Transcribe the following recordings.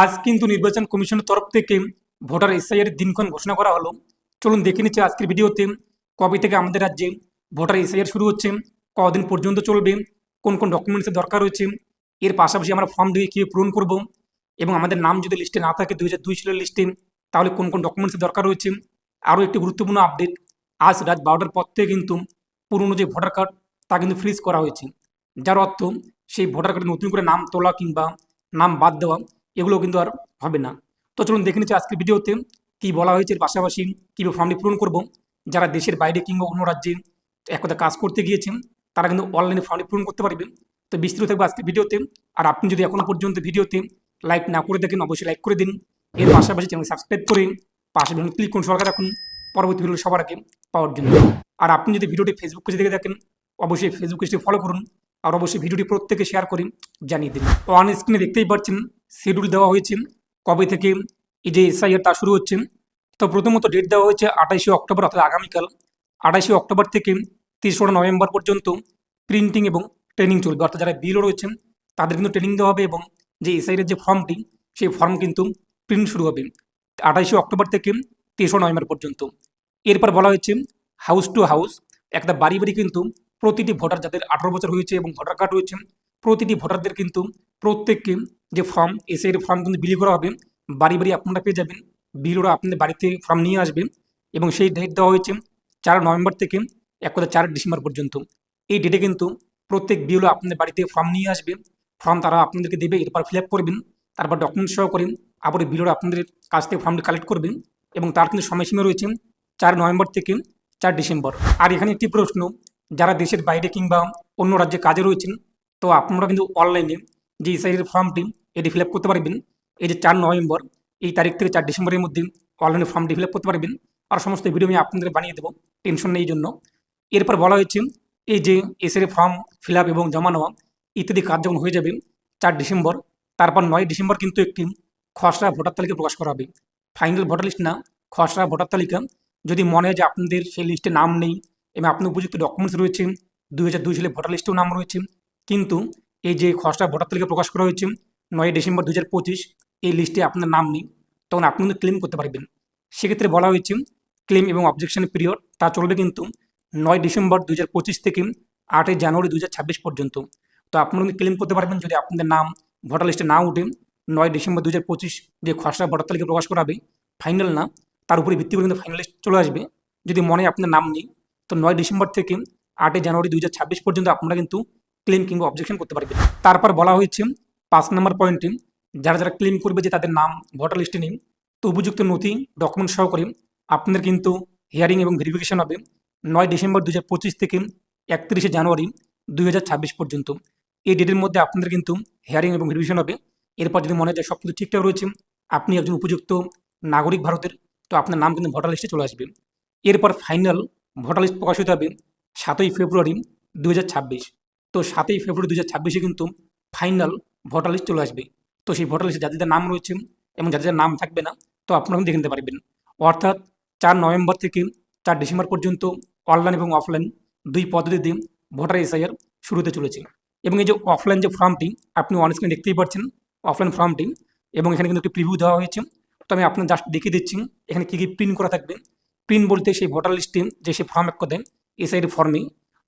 আজ কিন্তু নির্বাচন কমিশনের তরফ থেকে ভোটার এসআইয়ের দিনক্ষণ ঘোষণা করা হলো। চলুন দেখে নিচ্ছি আজকের ভিডিওতে কবে থেকে আমাদের রাজ্যে ভোটার এসআইআর শুরু হচ্ছে, কদিন পর্যন্ত চলবে, কোন কোন ডকুমেন্টসের দরকার রয়েছে, এর পাশাপাশি আমরা ফর্ম দিয়ে কীভাবে পূরণ করব এবং আমাদের নাম যদি লিস্টে না থাকে দুই হাজার দুই সালের লিস্টে তাহলে কোন কোন ডকুমেন্টসের দরকার রয়েছে, আরও একটি গুরুত্বপূর্ণ আপডেট আজ রাত বারোটার পর থেকে কিন্তু পুরনো যে ভোটার কার্ড তা কিন্তু ফ্রিজ করা হয়েছে। যার অর্থ সেই ভোটার কার্ডে নতুন করে নাম তোলা কিংবা নাম বাদ দেওয়া এগুলো কিন্তু আর হবে না। তো চলুন দেখে নিচ্ছি আজকের ভিডিওতে কি বলা হয়েছে পাশাপাশি কীভাবে ফর্মটি পূরণ করব। যারা দেশের বাইরে কিংবা অন্য রাজ্যে এক কথা কাজ করতে গিয়েছেন, তারা কিন্তু অনলাইনে ফর্মটি পূরণ করতে পারবে তো বিস্তৃত থাকবে আজকের ভিডিওতে। আর আপনি যদি এখনও পর্যন্ত ভিডিওতে লাইক না করে দেখেন অবশ্যই লাইক করে দিন। এর পাশাপাশি চ্যানেল সাবস্ক্রাইব করে পাশে ক্লিক করুন সরকার রাখুন। পরবর্তী ভিডিও সবার আগে পাওয়ার জন্য। আর আপনি যদি ভিডিওটি ফেসবুক পেজে দেখে দেখেন, অবশ্যই ফেসবুক পেজটি ফলো করুন। আর অবশ্যই ভিডিওটি প্রত্যেকে শেয়ার করে জানিয়ে দিন। অন স্ক্রিনে দেখতেই পাচ্ছেন শিডিউল দেওয়া হয়েছে। কবে থেকে এই যে এসআইআর তা শুরু হচ্ছে, তো প্রথমত ডেট দেওয়া হয়েছে আঠাশে অক্টোবর, অর্থাৎ আগামীকাল। আঠাশে অক্টোবর থেকে তেসরা নভেম্বর পর্যন্ত প্রিন্টিং এবং ট্রেনিং চলবে। অর্থাৎ যারা বিলও রয়েছেন, তাদের কিন্তু ট্রেনিং দেওয়া হবে এবং যে এসআইয়ের যে ফর্মটি সেই ফর্ম কিন্তু প্রিন্ট শুরু হবে আঠাশে অক্টোবর থেকে তেসরা নভেম্বর পর্যন্ত। এরপর বলা হয়েছে হাউস টু হাউস একটা বাড়ি বাড়ি কিন্তু প্রতিটি ভোটার যাদের আঠারো বছর হয়েছে এবং ভোটার কার্ড রয়েছে, প্রতিটি ভোটারদের কিন্তু প্রত্যেককে যে ফর্ম এসআইয়ের ফর্ম কিন্তু বিলি করা হবে। বাড়ি বাড়ি আপনারা পেয়ে যাবেন। বিলওরা আপনাদের বাড়িতে ফর্ম নিয়ে আসবে এবং সেই ডেট দেওয়া হয়েছে চার নভেম্বর থেকে এক কথা চার ডিসেম্বর পর্যন্ত। এই ডেটে কিন্তু প্রত্যেক বিলও আপনাদের বাড়িতে ফর্ম নিয়ে আসবে। ফর্ম তারা আপনাদেরকে দেবে, এরপর ফিল আপ করবেন, তারপর ডকুমেন্ট সহ করেন, আবার বিলওরা আপনাদের কাছ থেকে ফর্মটি কালেক্ট করবেন এবং তার কিন্তু সময়সীমা রয়েছে চার নভেম্বর থেকে চার ডিসেম্বর। আর এখানে একটি প্রশ্ন, যারা দেশের বাইরে কিংবা অন্য রাজ্যে কাজে রয়েছেন, তো আপনারা কিন্তু অনলাইনে যে ইসাইয়ের ফর্মটি এটি ফিল করতে পারবেন। এই যে চার নভেম্বর, এই তারিখ থেকে চার ডিসেম্বরের মধ্যে অনলাইনে ফর্মটি ফিল করতে পারবেন। আর সমস্ত ভিডিও আমি আপনাদের বানিয়ে দেবো টেনশন নেই জন্য। এরপর বলা হয়েছে, এই যে এসের ফর্ম ফিল এবং জমা নেওয়া, ইত্যাদি কাজ যখন হয়ে যাবে চার ডিসেম্বর, তারপর নয় ডিসেম্বর কিন্তু একটি খসড়া ভোটার তালিকা প্রকাশ করা হবে। ফাইনাল ভোটার লিস্ট না, খসড়া ভোটার তালিকা। যদি মনে হয় যে আপনাদের সেই লিস্টে নাম নেই, এবং আপনার উপযুক্ত ডকুমেন্টস রয়েছে, দুই হাজার দুই সালে ভোটার লিস্টেও নাম রয়েছে, কিন্তু এই যে খসড়া ভোটার তালিকা প্রকাশ করা হয়েছে নয় ডিসেম্বর দু হাজার পঁচিশ, এই লিস্টে আপনার নাম নেই, তখন আপনি কিন্তু ক্লেম করতে পারবেন। সেক্ষেত্রে বলা হয়েছে ক্লেম এবং অবজেকশন পিরিয়ড তা চলবে কিন্তু নয় ডিসেম্বর দু হাজার পঁচিশ থেকে আটই জানুয়ারি দু হাজার ছাব্বিশ পর্যন্ত। তো আপনারা কিন্তু ক্লেম করতে পারবেন যদি আপনাদের নাম ভোটার লিস্টে না উঠে নয় ডিসেম্বর দু হাজার পঁচিশ যে খসড়া ভোটার তালিকা প্রকাশ করা হবে ফাইনাল না, তার উপরে ভিত্তি করে কিন্তু ফাইনাল লিস্ট চলে আসবে। যদি মনে আপনার নাম নেই, তো নয় ডিসেম্বর থেকে আটই জানুয়ারি দু হাজার ছাব্বিশ পর্যন্ত আপনারা কিন্তু ক্লেম কিংবা অবজেকশন করতে পারবে। তারপর বলা হয়েছে, পাঁচ নম্বর পয়েন্টে যারা যারা ক্লেম করবে যে তাদের নাম ভোটার লিস্টে নেই, তো উপযুক্ত নথি ডকুমেন্ট সহকারে আপনাদের কিন্তু হিয়ারিং এবং ভেরিফিকেশন হবে নয় ডিসেম্বর দু হাজার পঁচিশ থেকে একত্রিশে জানুয়ারি দুই হাজার ছাব্বিশ পর্যন্ত। এই ডেটের মধ্যে আপনাদের কিন্তু হিয়ারিং এবং ভেরিফিকেশন হবে। এরপর যদি মনে হয় সব কিছু ঠিকঠাক রয়েছে, আপনি একজন উপযুক্ত নাগরিক ভারতের, তো আপনার নাম কিন্তু ভোটার লিস্টে চলে আসবে। এরপর ফাইনাল ভোটার লিস্ট প্রকাশিত হবে সাতই ফেব্রুয়ারি দু হাজার ছাব্বিশ। তো সাতই ফেব্রুয়ারি দু হাজার ছাব্বিশে কিন্তু ফাইনাল ভোটার লিস্ট চলে আসবে। তো সেই ভোটার লিস্টে যাদের নাম রয়েছে এবং যাদের নাম থাকবে না, তো আপনারা দেখে নিতে পারবেন। অর্থাৎ চার নভেম্বর থেকে চার ডিসেম্বর পর্যন্ত অনলাইন এবং অফলাইন দুই পদ্ধতিতে ভোটার এসআইআর শুরু হতে চলেছে। এবং এই যে অফলাইন যে ফর্মটি আপনি অন স্ক্রিনে দেখতেই পাচ্ছেন অফলাইন ফর্মটি এবং এখানে কিন্তু একটি প্রিভিউ দেওয়া হয়েছে। তো আমি আপনার জাস্ট দেখিয়ে দিচ্ছি এখানে কী কী প্রিন্ট করা থাকবে। প্রিন্ট বলতে সেই ভোটার লিস্টে যে সেই ফর্ম এক দেন এসআইয়ের ফর্মে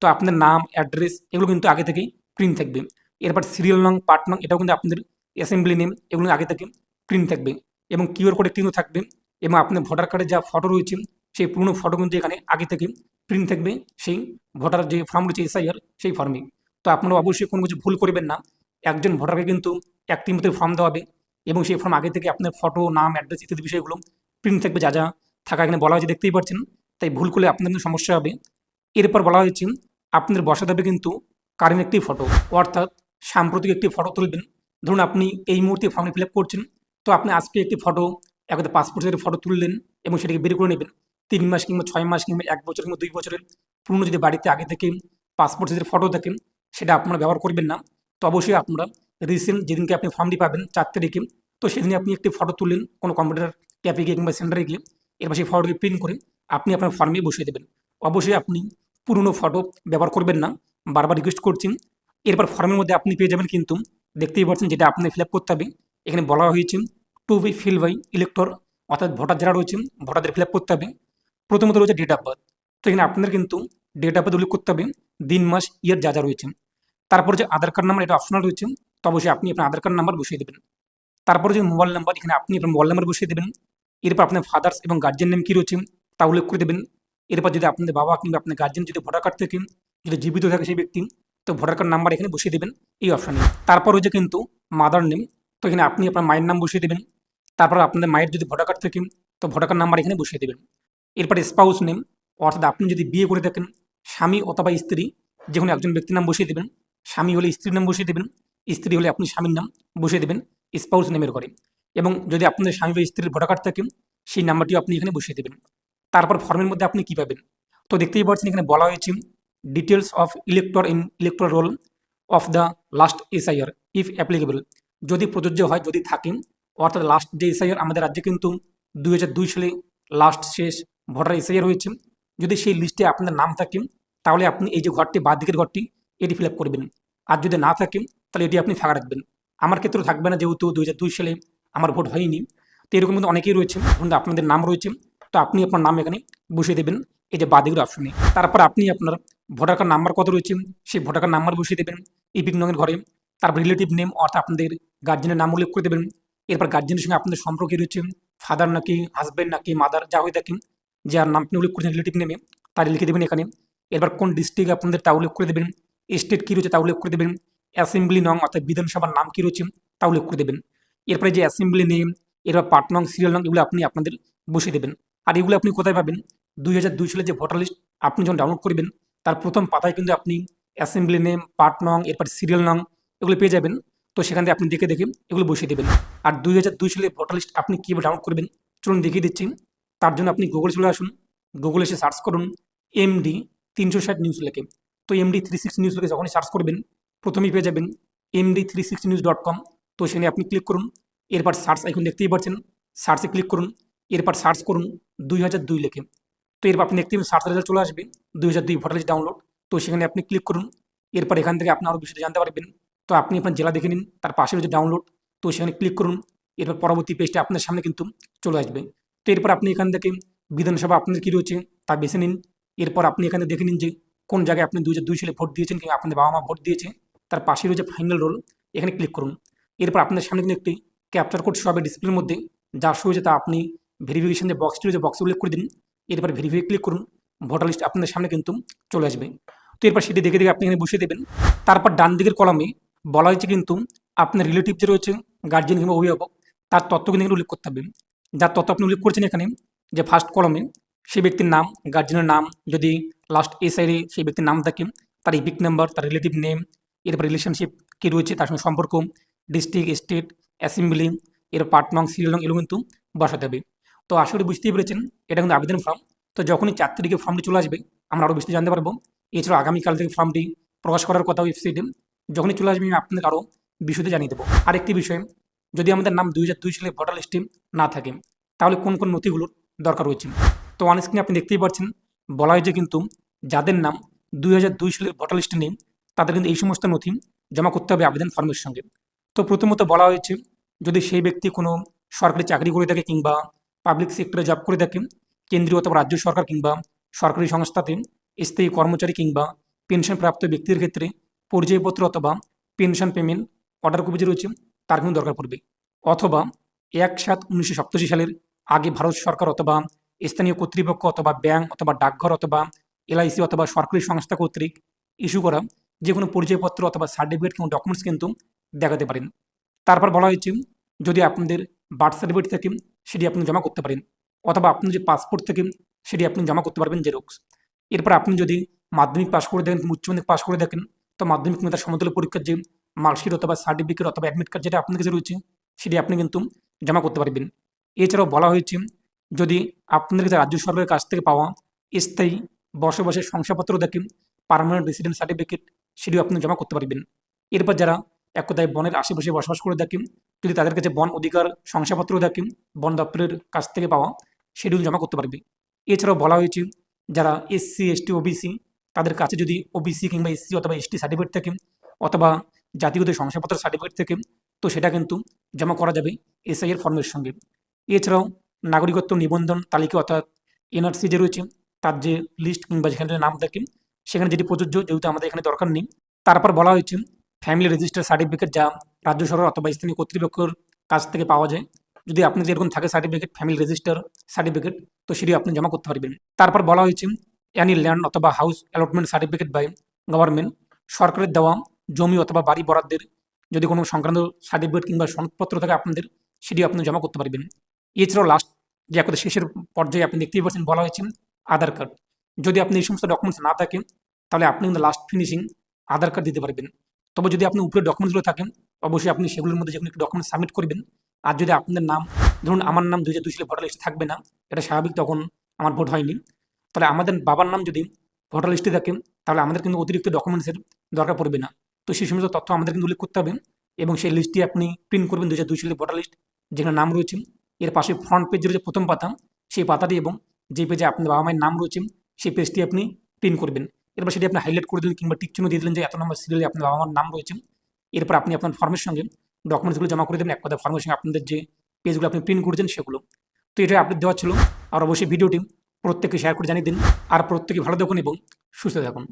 তো আপনাদের নাম অ্যাড্রেস এগুলো কিন্তু আগে থেকেই প্রিন্ট থাকবে। এরপর সিরিয়াল নং পার্ট নং এটাও কিন্তু আপনাদের অ্যাসেম্বলি নেম এগুলো আগে থেকে প্রিন্ট থাকবে এবং কিউআর কোড কিন্তু থাকবে এবং আপনার ভোটার কার্ডে যা ফটো রয়েছে, সেই পুরনো ফটো কিন্তু এখানে আগে থেকে প্রিন্ট থাকবে, সেই ভোটার যে ফর্ম রয়েছে এসআইআর সেই ফর্মে তো আপনারা অবশ্যই কোনো কিছু ভুল করবেন না, একজন ভোটারকে কিন্তু একটি মতো ফর্ম দেওয়া হবে এবং সেই ফর্ম আগে থেকে আপনার ফটো নাম অ্যাড্রেস ইত্যাদি বিষয়গুলো প্রিন্ট থাকবে, যা যা থাকা এখানে বলা হয়েছে, দেখতেই পাচ্ছেন। তাই ভুল করলে আপনাদের সমস্যা হবে। এরপর বলা হয়েছে আপনাদের বসাতে হবে কিন্তু কারেন্ট একটি ফটো অর্থাৎ সাম্প্রতিক একটি ফটো তুলবেন। ধরুন আপনি এই মুহূর্তে ফর্মে ফিল করছেন, তো আপনি আজকে একটি ফটো একদম পাসপোর্ট সাইজের ফটো তুললেন এবং সেটাকে বের করে নেবেন। তিন মাস কিংবা ছয় মাস কিংবা এক বছর কিংবা দুই বছরের পুরনো যদি বাড়িতে আগে থেকে পাসপোর্ট সাইজের ফটো থাকেন সেটা আপনারা ব্যবহার করবেন না। তো অবশ্যই আপনারা রিসেন্ট যেদিনকে আপনি ফর্মটি পাবেন, চার তারিখে, তো সেদিনে আপনি একটি ফটো তুললেন কোনো কম্পিউটার ট্যাপে গিয়ে কিংবা সেন্টারে গিয়ে, এরপর সেই ফটোকে প্রিন্ট করে আপনি আপনার ফর্মে বসিয়ে দেবেন। অবশ্যই আপনি পুরনো ফটো ব্যবহার করবেন না। বারবার রিকোয়েস্ট করছেন এরপর ফর্মের মধ্যে আপনি পেয়ে যাবেন কিন্তু দেখতেই পাচ্ছেন যেটা আপনি ফিল করতে হবে। এখানে বলা হয়েছে to be fill by elector অর্থাৎ ভোটার যারা রয়েছে ভোটারদের ফিল করতে হবে। প্রথমত রয়েছে ডেট অফ বার্থ তো এখানে আপনাদের কিন্তু ডেট অফ বার্থ উল্লেখ করতে হবে, দিন, মাস ইয়ার যা যা রয়েছে। তারপর যে আধার কার্ড নাম্বার এটা অপশনাল রয়েছে। তো অবশ্যই আপনি আপনার আধার কার্ড নাম্বার বসিয়ে দেবেন। তারপর যে মোবাইল নাম্বার এখানে আপনি আপনার মোবাইল নাম্বার বসিয়ে দেবেন। এরপর আপনার ফাদার্স এবং গার্জেন নেম কী রয়েছে, তা উল্লেখ করে দেবেন। এরপর যদি আপনাদের বাবা কিংবা আপনার গার্জেন যদি ভোটার কার্ড থেকে যদি জীবিত থাকে সেই ব্যক্তি, তো ভোটার কার্ড নাম্বার এখানে বসিয়ে দেবেন এই অপশানে তারপর হচ্ছে কিন্তু মাদার নেম তো এখানে আপনি আপনার মায়ের নাম বসিয়ে দেবেন। তারপর আপনাদের মায়ের যদি ভোটার কার্ড থাকে, তো ভোটার কার্ড নাম্বার এখানে বসিয়ে দেবেন। এরপর স্পাউস নেম অর্থাৎ আপনি যদি বিয়ে করে থাকেন, স্বামী অথবা স্ত্রী যে কোনো একজন ব্যক্তির নাম বসিয়ে দেবেন। স্বামী হলে স্ত্রীর নাম বসিয়ে দেবেন, স্ত্রী হলে আপনি স্বামীর নাম বসিয়ে দেবেন স্পাউস নেমের করে এবং যদি আপনাদের স্বামী বা স্ত্রীর ভোটার কার্ড থাকে, সেই নাম্বারটিও আপনি এখানে বসিয়ে দেবেন। তারপর ফর্মের মধ্যে আপনি কী পাবেন? তো দেখতেই পাচ্ছেন এখানে বলা হয়েছে details of elector in electoral roll of the last SIR if applicable যদি প্রযোজ্য হয়, যদি থাকে, অর্থাৎ লাস্ট যে এসআইআর আমাদের রাজ্যে কিন্তু দুই হাজার দুই সালে লাস্ট শেষ ভোটার এসআইআর হয়েছে। যদি সেই লিস্টে আপনার নাম থাকে, তাহলে আপনি এই যে ঘরটি বাঁ দিকের ঘরটি, এটি ফিল করবেন। আর যদি না থাকে, তাহলে এটি আপনি ফাঁকা রাখবেন। আমার ক্ষেত্রে থাকবে না, যেহেতু দুই হাজার দুই সালে আমার ভোট হয়নি। তো এরকম কিন্তু অনেকেই রয়েছে। আপনাদের নাম রয়েছে। তো আপনি আপনার নাম এখানে বসিয়ে দেবেন। এই যে বাদিকের অপশনে তারপর আপনি আপনার ভোটার কার্ড নাম্বার কত রয়েছে, সেই ভোটার কার্ড নাম্বার বসিয়ে দেবেন ইপিক নঙের ঘরে। তারপর রিলেটিভ নেম অর্থাৎ আপনাদের গার্জেনের নাম উল্লেখ করে দেবেন। এরপর গার্জেনের সঙ্গে আপনাদের সম্পর্কে রয়েছে ফাদার নাকি হাজব্যান্ড নাকি মাদার যা হয়ে থাকেন যার নাম আপনি উল্লেখ করেছেন রিলেটিভ নেমে তার লিখে দেবেন এখানে। এরপর কোন ডিস্ট্রিক্ট আপনাদের তা উল্লেখ করে দেবেন স্টেট কী রয়েছে তা উল্লেখ করে দেবেন অ্যাসেম্বলি নং অর্থাৎ বিধানসভার নাম কী রয়েছে তা উল্লেখ করে দেবেন। এরপরে যে অ্যাসেম্বলি নেম এরপর পার্ট নং সিরিয়াল নং, এগুলো আপনি আপনাদের বসিয়ে দেবেন। আর এগুলো আপনি কোথায় পাবেন? দুই হাজার দুই সালে যে ভোটার লিস্ট, আপনি যখন ডাউনলোড করবেন, তার প্রথম পাতায় কিন্তু আপনি অ্যাসেম্বলি নেম পার্ট নং এরপর সিরিয়াল নং এগুলো পেয়ে যাবেন। তো সেখান থেকে আপনি দেখে দেখে এগুলো বসিয়ে দেবেন। আর দুই হাজার দুই সালে ভোটার লিস্ট আপনি কীভাবে ডাউনলোড করবেন, চলুন দেখিয়ে দিচ্ছি। তার জন্য আপনি গুগল চলে আসুন। গুগলে এসে সার্চ করুন এমডি তিনশো ষাট নিউজ লেখে। তো এমডি থ্রি সিক্স নিউজ লেখে যখনই সার্চ করবেন, প্রথমেই পেয়ে যাবেন MD three six news dot com তো সেখানে আপনি ক্লিক করুন। এরপর সার্চ এখন দেখতেই পাচ্ছেন। সার্চে ক্লিক করুন। এরপর সার্চ করুন দুই হাজার দুই লেখে। তো এরপর আপনি দেখতে সার্চ রেজাল্ট চলে আসবে, দুই হাজার দুই ভোটার ডাউনলোড তো সেখানে আপনি ক্লিক করুন, এরপর এখান থেকে আপনি আরও বিষয়টা জানতে পারবেন। তো আপনি আপনার জেলা দেখে নিন, তার পাশে রয়েছে ডাউনলোড তো সেখানে ক্লিক করুন, এরপর পরবর্তী পেজটা আপনার সামনে কিন্তু চলে আসবে। তো এরপর আপনি এখান থেকে বিধানসভা আপনাদের কী রয়েছে তা বেছে নিন। এরপর আপনি এখানে দেখে নিন যে কোন জায়গায় আপনি দু দুই সালে ভোট দিয়েছেন কিংবা আপনাদের বাবা মা ভোট দিয়েছে, তার পাশে রয়েছে ফাইনাল রোল এখানে ক্লিক করুন। এরপর আপনার সামনে কিন্তু একটি ক্যাপচার কোড সবে ডিসপ্লের মধ্যে, যা শো হয়েছে তা আপনি ভেরিফিকেশন যে বক্সটি রয়েছে বক্সে উল্লেখ করে দিন, এরপর ভেরিফাই ক্লিক করুন ভোটার লিস্ট আপনাদের সামনে কিন্তু চলে আসবে। তো এরপর সেটি দেখে দেখে আপনি এখানে বসিয়ে দেবেন। তারপর ডান দিকের কলমে বলা হয়েছে কিন্তু আপনার রিলেটিভ যে রয়েছে গার্জিয়ান কিংবা অভিভাবক, তার তথ্য কিন্তু উল্লেখ করতে হবে। যার তথ্য আপনি উল্লেখ করছেন এখানে, যে ফার্স্ট কলমে সেই ব্যক্তির নাম গার্জিয়ানের নাম, যদি লাস্ট এ সাইডে সেই ব্যক্তির নাম থাকে, তার ইপিক নাম্বার তার রিলেটিভ নেম এরপর রিলেশনশিপ কী রয়েছে, তার সঙ্গে সম্পর্ক ডিস্ট্রিক্ট স্টেট অ্যাসেম্বলি এর পার্ট নং সিরিয়াল নং, এগুলো কিন্তু বসাতে হবে। তো আশা করি বুঝতেই পেরেছেন, এটা কিন্তু আবেদন ফর্ম তো যখনই চার তারিখে ফর্মটি চলে আসবে, আমরা আরও বেশি জানতে পারব। এছাড়াও আগামীকাল থেকে ফর্মটি প্রকাশ করার কথা ওয়েবসাইটে যখনই চলে আসবে, আমি আপনাদের আরও বিষয়তে জানিয়ে দেবো। আরেকটি বিষয়, যদি আমাদের নাম দুই হাজার দুই সালে ভোটার লিস্টে না থাকে, তাহলে কোন কোন নথিগুলোর দরকার রয়েছে? তো অন স্ক্রিনে আপনি দেখতেই পাচ্ছেন, বলা হয়েছে কিন্তু যাদের নাম দুই হাজার দুই সালের ভোটার লিস্টে নেই, তাদের কিন্তু এই সমস্ত নথি জমা করতে হবে আবেদন ফর্মের সঙ্গে। তো প্রথমত বলা হয়েছে, যদি সেই ব্যক্তি কোনো সরকারি চাকরি করে থাকে কিংবা পাবলিক সেক্টরে জব করে থাকে কেন্দ্রীয় অথবা রাজ্য সরকার কিংবা সরকারি সংস্থাতে স্থায়ী কর্মচারী কিংবা পেনশনপ্রাপ্ত ব্যক্তির ক্ষেত্রে পরিচয়পত্র অথবা পেনশন পেমেন্ট অর্ডার কপি যে রয়েছে, তার কিন্তু দরকার পড়বে। অথবা এক সাত উনিশশো সালের আগে ভারত সরকার অথবা স্থানীয় কর্তৃপক্ষ অথবা ব্যাংক অথবা ডাকঘর অথবা এলআইসি অথবা সরকারি সংস্থা কর্তৃক ইস্যু করা যে কোনো পরিচয়পত্র অথবা সার্টিফিকেট কিংবা ডকুমেন্টস কিন্তু দেখাতে পারেন। তারপর বলা হয়েছে, যদি আপনাদের বার্থ সার্টিফিকেট থাকে সেটি আপনি জমা করতে পারেন। অথবা আপনি যে পাসপোর্ট থেকে, সেটি আপনি জমা করতে পারবেন জেরক্স এরপর আপনি যদি মাধ্যমিক পাশ করে দেখেন উচ্চ মাধ্যমিক পাশ করে দেখেন, তো মাধ্যমিক মেধার সমতুল্য পরীক্ষার যে মার্কশিট অথবা সার্টিফিকেট অথবা অ্যাডমিট কার্ড যেটা আপনার কাছে রয়েছে, সেটি আপনি কিন্তু জমা করতে পারবেন। এছাড়াও বলা হয়েছে, যদি আপনাদের কাছে রাজ্য সরকারের কাছ থেকে পাওয়া স্থায়ী বসবাসের শংসাপত্র দেখেন পারমানেন্ট রেসিডেন্ট সার্টিফিকেট সেটিও আপনি জমা করতে পারবেন। এরপর যারা এক কথায় বনের আশেপাশে বসবাস করে থাকেন যদি তাদের কাছে বন অধিকার শংসাপত্র দেখেন বন দপ্তরের কাছ থেকে পাওয়া সেটিও জমা করতে পারবে। এছাড়াও বলা হয়েছে, যারা এসসি এসটি ওবিসি তাদের কাছে যদি ওবিসি কিংবা এসসি অথবা এসটি সার্টিফিকেট থাকে অথবা জাতিগত শংসাপত্র সার্টিফিকেট থেকে, তো সেটা কিন্তু জমা করা যাবে এসআইয়ের ফর্মের সঙ্গে। এছাড়াও নাগরিকত্ব নিবন্ধন তালিকা অর্থাৎ এনআরসি যে রয়েছে, তার যে লিস্ট কিংবা যেখানে নাম থাকে, সেখানে যেটি প্রযোজ্য, যেহেতু আমাদের এখানে দরকার নেই তারপর বলা হয়েছে ফ্যামিলি রেজিস্টার সার্টিফিকেট যা রাজ্য সরকার অথবা স্থানীয় কর্তৃপক্ষের কাছ থেকে পাওয়া যায়। যদি আপনি যেরকম থাকে সার্টিফিকেট ফ্যামিলি রেজিস্টার সার্টিফিকেট তো সেটি আপনি জমা করতে পারবেন। তারপর বলা হয়েছে অ্যানি ল্যান্ড অথবা house allotment certificate by government সরকারের দেওয়া জমি অথবা বাড়ি বরাদ্দের যদি কোনো সংক্রান্ত সার্টিফিকেট কিংবা সনদপত্র থাকে আপনাদের সেটি আপনি জমা করতে পারবেন। এছাড়াও লাস্ট যে একদম শেষের পর্যায়ে আপনি দেখতেই পাচ্ছেন বলা হয়েছে, আধার কার্ড যদি আপনি এই সমস্ত ডকুমেন্টস না থাকে, তাহলে আপনি কিন্তু লাস্ট ফিনিশিং আধার কার্ড দিতে পারবেন। তবে যদি আপনি উপরে ডকুমেন্টসগুলো থাকেন, অবশ্যই আপনি সেগুলোর মধ্যে যে একটি ডকুমেন্ট সাবমিট করবেন। আর যদি আপনাদের নাম, ধরুন আমার নাম দুই হাজার দুই সালে ভোটার লিস্টে থাকবে না, এটা স্বাভাবিক তখন আমার ভোট হয়নি। তাহলে আমাদের বাবার নাম যদি ভোটার লিস্টে থাকে, তাহলে আমাদের কিন্তু অতিরিক্ত ডকুমেন্টসের দরকার পড়বে না। তো সেই সমস্ত তথ্য আমাদের কিন্তু উল্লেখ করতে হবে এবং সেই লিস্টটি আপনি প্রিন্ট করবেন দু হাজার দুই সালের ভোটার লিস্ট যেখানে নাম রয়েছে। এর পাশে ফ্রন্ট পেজের যে প্রথম পাতা। সেই পাতাটি এবং যে পেজে আপনার বাবা মায়ের নাম রয়েছে, সেই পেজটি আপনি প্রিন্ট করবেন। এরপর সেটি আপনি হাইলাইট করে দিলেন কিংবা টিক চিহ্ন দিয়ে দিলেন যে এত নম্বর সিরিয়ালে আপনার বাবা মার নাম রয়েছে। এরপর আপনি আপনার ফর্মের সঙ্গে ডকুমেন্টসগুলো জমা করে দেবেন, এক কথা ফর্মের সঙ্গে আপনাদের যে পেজগুলো আপনি প্রিন্ট করেছেন সেগুলো। তো এটা আপডেট দেওয়া ছিল। আর অবশ্যই ভিডিওটি প্রত্যেককে শেয়ার করে জানিয়ে দিন। আর প্রত্যেকে ভালো দেখুন এবং সুস্থ থাকুন।